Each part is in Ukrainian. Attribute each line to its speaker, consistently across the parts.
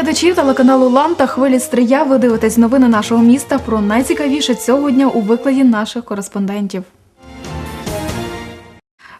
Speaker 1: глядачів телеканалу Лам та хвилі Стрия. Ви дивитесь новини нашого міста про найцікавіше цього дня у викладі наших кореспондентів.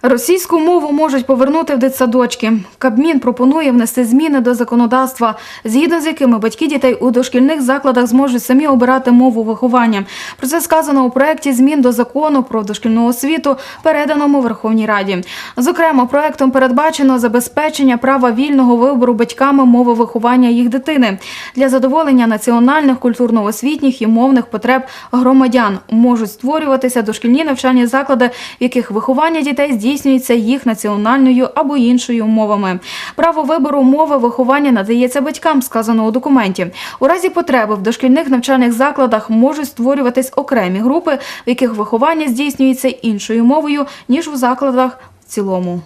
Speaker 1: Російську мову можуть повернути в дитсадочки. Кабмін пропонує внести зміни до законодавства, згідно з якими батьки дітей у дошкільних закладах зможуть самі обирати мову виховання. Про це сказано у проєкті змін до закону про дошкільну освіту, переданому Верховній Раді. Зокрема, проектом передбачено забезпечення права вільного вибору батьками мови виховання їх дитини для задоволення національних, культурно-освітніх і мовних потреб громадян. Можуть створюватися дошкільні навчальні заклади, в яких виховання дітей здійснюється їх національною або іншою мовами. Право вибору мови виховання надається батькам, сказано у документі. У разі потреби в дошкільних навчальних закладах можуть створюватись окремі групи, в яких виховання здійснюється іншою мовою ніж у закладах в цілому.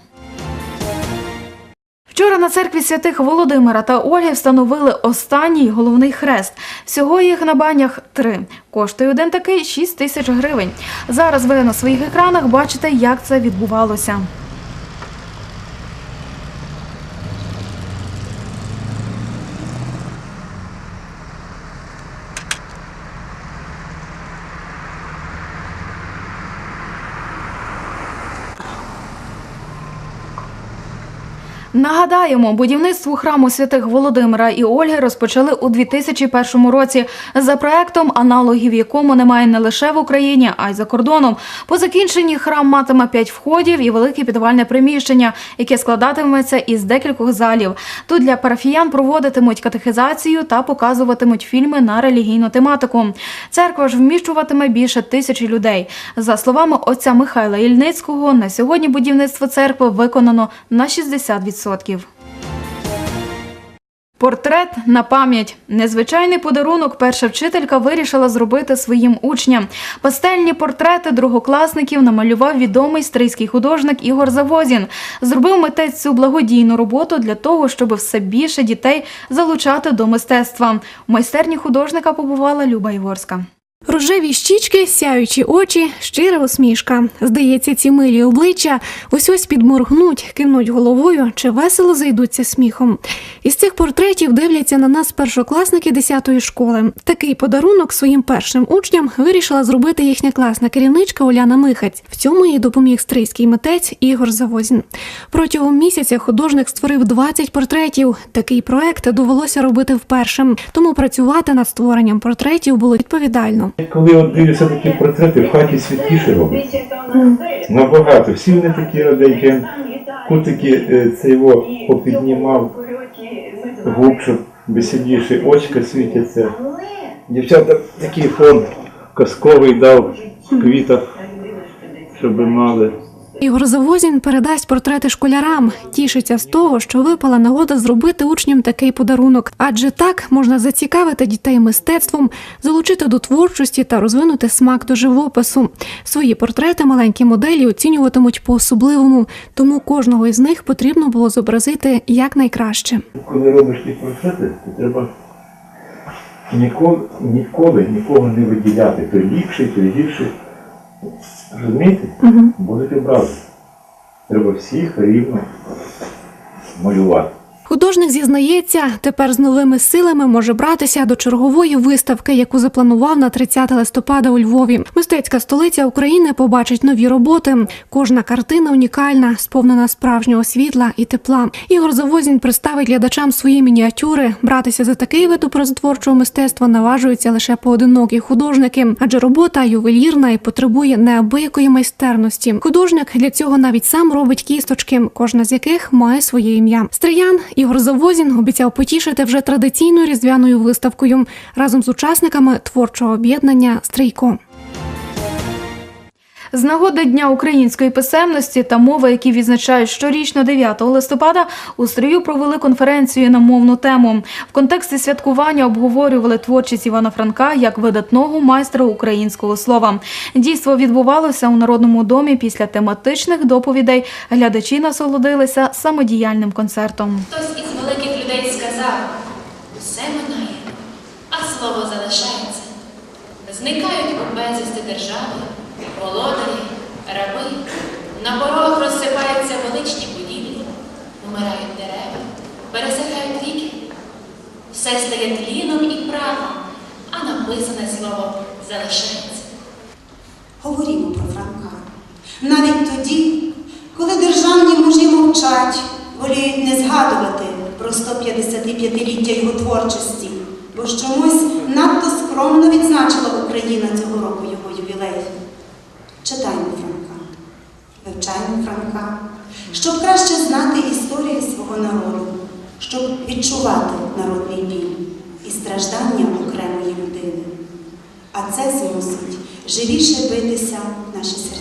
Speaker 1: Вчора на церкві святих Володимира та Ольги встановили останній головний хрест. Всього їх на банях три. Коштує один такий 6 тисяч гривень. Зараз ви на своїх екранах бачите, як це відбувалося. Нагадаємо, будівництво храму святих Володимира і Ольги розпочали у 2001 році за проектом, аналогів якому немає не лише в Україні, а й за кордоном. По закінченні храм матиме п'ять входів і велике підвальне приміщення, яке складатиметься із декількох залів. Тут для парафіян проводитимуть катехизацію та показуватимуть фільми на релігійну тематику. Церква ж вміщуватиме більше тисячі людей. За словами отця Михайла Ільницького, на сьогодні будівництво церкви виконано на 60%. Портрет на пам'ять. Незвичайний подарунок перша вчителька вирішила зробити своїм учням. Пастельні портрети другокласників намалював відомий стрийський художник Ігор Завозін. Зробив митець цю благодійну роботу для того, щоб все більше дітей залучати до мистецтва. У майстерні художника побувала Люба Іворська.
Speaker 2: Рожеві щічки, сяючі очі, щира усмішка. Здається, ці милі обличчя ось ось підморгнуть, кивнуть головою чи весело зайдуться сміхом. Із цих портретів дивляться на нас першокласники 10-ї школи. Такий подарунок своїм першим учням вирішила зробити їхня класна керівничка Уляна Михаць. В цьому їй допоміг стрийський митець Ігор Завозін. Протягом місяця художник створив 20 портретів. Такий проект довелося робити вперше, тому працювати над створенням портретів було відповідально.
Speaker 3: Коли от дивишся такі портрети, в хаті світліше робить. Набагато. Всі вони такі роденькі, Кутики е, це попіднімав губ, щоб веселіше, очка світяться. Дівчата такий фон казковий дав в квітах, щоб мали.
Speaker 2: Ігор Завозін передасть портрети школярам, тішиться з того, що випала нагода зробити учням такий подарунок, адже так можна зацікавити дітей мистецтвом, залучити до творчості та розвинути смак до живопису. Свої портрети маленькі моделі оцінюватимуть по-особливому, тому кожного із них потрібно було зобразити якнайкраще.
Speaker 3: Коли робиш ті портрети, то треба ніколи, ніколи нікого не виділяти. Той ліпший, той гірший. Розумієте? Будете брати. Треба всіх рівно малювати.
Speaker 2: Художник зізнається, тепер з новими силами може братися до чергової виставки, яку запланував на 30 листопада у Львові. Мистецька столиця України побачить нові роботи. Кожна картина унікальна, сповнена справжнього світла і тепла. Ігор Завозін представить глядачам свої мініатюри. Братися за такий вид образотворчого мистецтва наважуються лише поодинокі художники, адже робота ювелірна і потребує неабиякої майстерності. Художник для цього навіть сам робить кісточки, кожна з яких має своє ім'я. Стриян Ігор Завозін обіцяв потішити вже традиційною різдвяною виставкою разом з учасниками творчого об'єднання Стрийко.
Speaker 1: З нагоди Дня української писемності та мови, які відзначають щорічно 9 листопада, у Стрию провели конференцію на мовну тему. В контексті святкування обговорювали творчість Івана Франка як видатного майстра українського слова. Дійство відбувалося у Народному домі після тематичних доповідей. Глядачі насолодилися самодіяльним концертом.
Speaker 4: Хтось із великих людей сказав, все минає, а слово залишається. Зникають у безвісти держави, володарі, раби, на порогах розсипаються величні будівлі, вмирають дерева, пересихають ріки. все стає тліном і прахом, а написане слово залишається.
Speaker 5: Говорімо про Франка. Навіть тоді, коли державні мужі мовчать, воліють не згадувати про 155-ліття його творчості, бо чомусь надто скромно відзначила Україна цього року його ювілей. Читаймо Франка, вивчаймо Франка, щоб краще знати історію свого народу, щоб відчувати народний біль і страждання окремої людини. А це змусить живіше битися наші серця.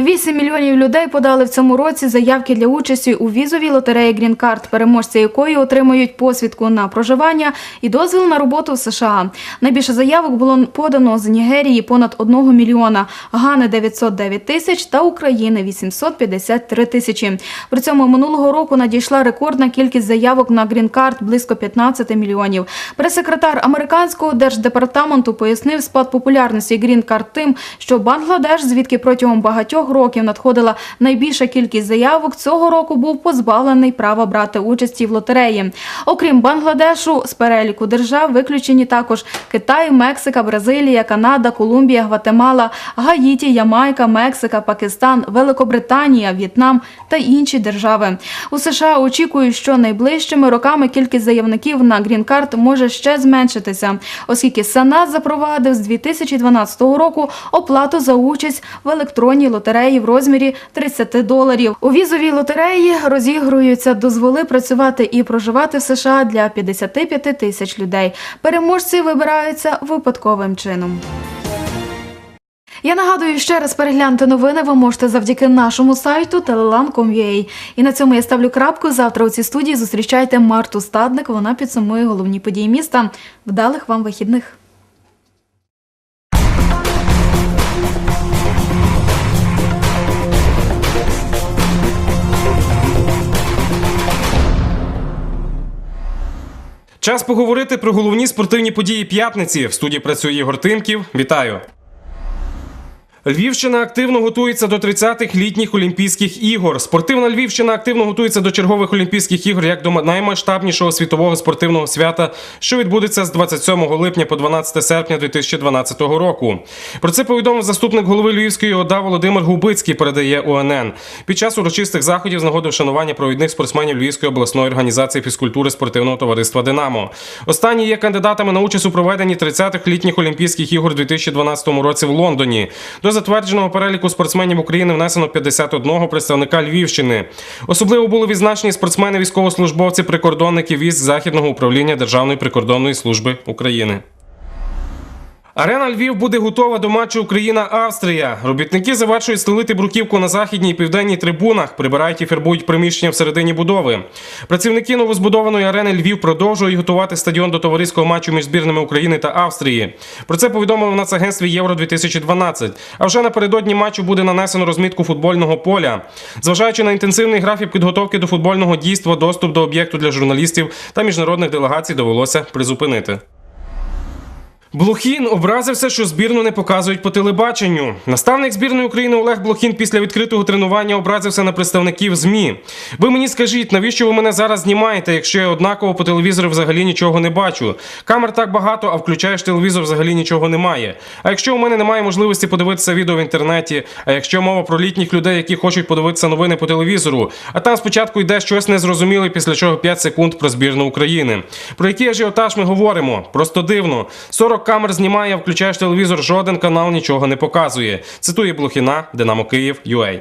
Speaker 1: 8 мільйонів людей подали в цьому році заявки для участі у візовій лотереї Card, переможці якої отримують посвідку на проживання і дозвіл на роботу в США. Найбільше заявок було подано з Нігерії понад 1 мільйона, Гани 909 тисяч та України 853 тисячі. При цьому минулого року надійшла рекордна кількість заявок на Card – близько 15 мільйонів. Прес-секретар американського держдепартаменту пояснив спад популярності Card тим, що Бангладеш, звідки протягом багатьох років надходила найбільша кількість заявок, цього року був позбавлений права брати участі в лотереї. Окрім Бангладешу, з переліку держав виключені також Китай, Мексика, Бразилія, Канада, Колумбія, Гватемала, Гаїті, Ямайка, Мексика, Пакистан, Великобританія, В'єтнам та інші держави. У США очікують, що найближчими роками кількість заявників на грін-карт може ще зменшитися, оскільки Сенат запровадив з 2012 року оплату за участь в електронній лотереї в розмірі 30 доларів. У візовій лотереї розігруються дозволи працювати і проживати в США для 55 тисяч людей. Переможці вибираються випадковим чином. Я нагадую ще раз переглянути новини. Ви можете завдяки нашому сайту telelan.com.ua. І на цьому я ставлю крапку. Завтра у цій студії зустрічайте Марту Стадник. Вона підсумує головні події міста. Вдалих вам вихідних.
Speaker 6: Час поговорити про головні спортивні події п'ятниці. В студії працює Ігор Тимків. Вітаю. Львівщина активно готується до 30-х літніх Олімпійських ігор. Спортивна Львівщина активно готується до чергових Олімпійських ігор як до наймасштабнішого світового спортивного свята, що відбудеться з 27 липня по 12 серпня 2012 року. Про це повідомив заступник голови Львівської ОДА Володимир Губицький. Передає ОНН. Під час урочистих заходів з нагоди вшанування провідних спортсменів Львівської обласної організації фізкультури спортивного товариства Динамо. Останні є кандидатами на участь у проведенні 30-х літніх Олімпійських ігор у 2012 році в Лондоні. До затвердженого переліку спортсменів України внесено 51 представника Львівщини. Особливо були відзначені спортсмени, військовослужбовці, прикордонники військ Західного управління Державної прикордонної служби України. Арена Львів буде готова до матчу Україна-Австрія. Робітники завершують стелити бруківку на західній і південній трибунах, прибирають і фарбують приміщення всередині будови. Працівники новозбудованої арени Львів продовжують готувати стадіон до товариського матчу між збірними України та Австрії. Про це повідомили в нацагентстві Євро 2012 А вже напередодні матчу буде нанесено розмітку футбольного поля. Зважаючи на інтенсивний графік підготовки до футбольного дійства, доступ до об'єкту для журналістів та міжнародних делегацій довелося призупинити. Блохін образився, що збірну не показують по телебаченню. Наставник збірної України Олег Блохін після відкритого тренування образився на представників ЗМІ. Ви мені скажіть, навіщо ви мене зараз знімаєте, якщо я однаково по телевізору взагалі нічого не бачу? Камер так багато, а включаєш телевізор, взагалі нічого немає. А якщо у мене немає можливості подивитися відео в інтернеті, а якщо мова про літніх людей, які хочуть подивитися новини по телевізору, а там спочатку йде щось незрозуміле, після чого 5 секунд про збірну України. Про який ажіотаж ми говоримо? Просто дивно. 40 камер знімає, включаєш телевізор, жоден канал нічого не показує. Цитує Блохіна, Динамо Київ, UA.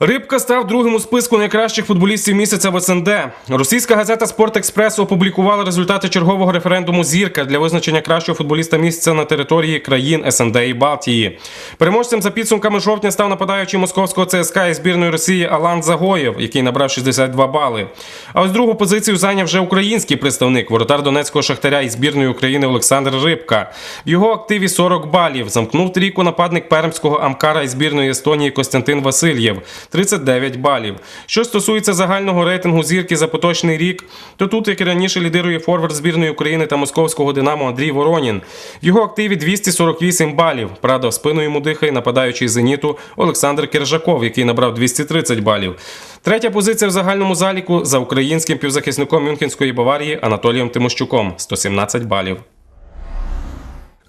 Speaker 6: Рибка став другим у списку найкращих футболістів місяця в СНД. Російська газета Спорт Експрес опублікувала результати чергового референдуму Зірка для визначення кращого футболіста місяця на території країн СНД і Балтії. Переможцем за підсумками жовтня став нападаючий московського ЦСКА і збірної Росії Алан Загоєв, який набрав 62 бали. А ось другу позицію зайняв вже український представник, воротар Донецького шахтаря і збірної України Олександр Рибка. В його активі 40 балів. Замкнув трійку нападник пермського Амкара і збірної Естонії Костянтин Васильєв. 39 балів. Що стосується загального рейтингу зірки за поточний рік, то тут, як і раніше, лідирує форвард збірної України та московського Динамо Андрій Воронін. В його активі 248 балів. Правда, в спину йому дихає нападаючий зеніту Олександр Киржаков, який набрав 230 балів. Третя позиція в загальному заліку за українським півзахисником Мюнхенської Баварії Анатолієм Тимощуком 117 балів.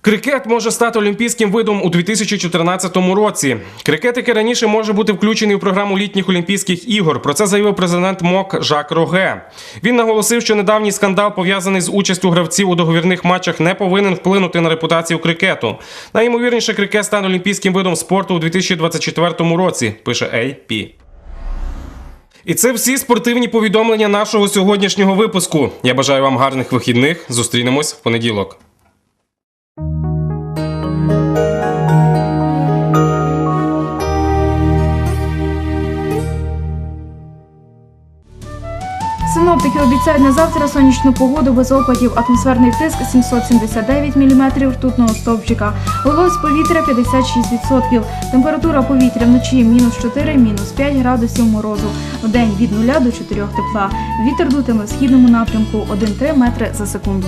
Speaker 6: Крикет може стати олімпійським видом у 2014 році. Крикет, який раніше може бути включений у програму літніх Олімпійських ігор. Про це заявив президент МОК Жак Роге. Він наголосив, що недавній скандал пов'язаний з участю гравців у договірних матчах не повинен вплинути на репутацію крикету. Найімовірніше, крикет стане олімпійським видом спорту у 2024 році. Пише AP. І це всі спортивні повідомлення нашого сьогоднішнього випуску. Я бажаю вам гарних вихідних. Зустрінемось в понеділок.
Speaker 1: Синоптики обіцяють на завтра сонячну погоду без опадів, атмосферний тиск 779 мм ртутного стовпчика, вологість повітря 56%, температура повітря вночі мінус 4, мінус 5 градусів морозу, вдень від 0 до 4 тепла. Вітер дутиме в східному напрямку 1-3 метри за секунду.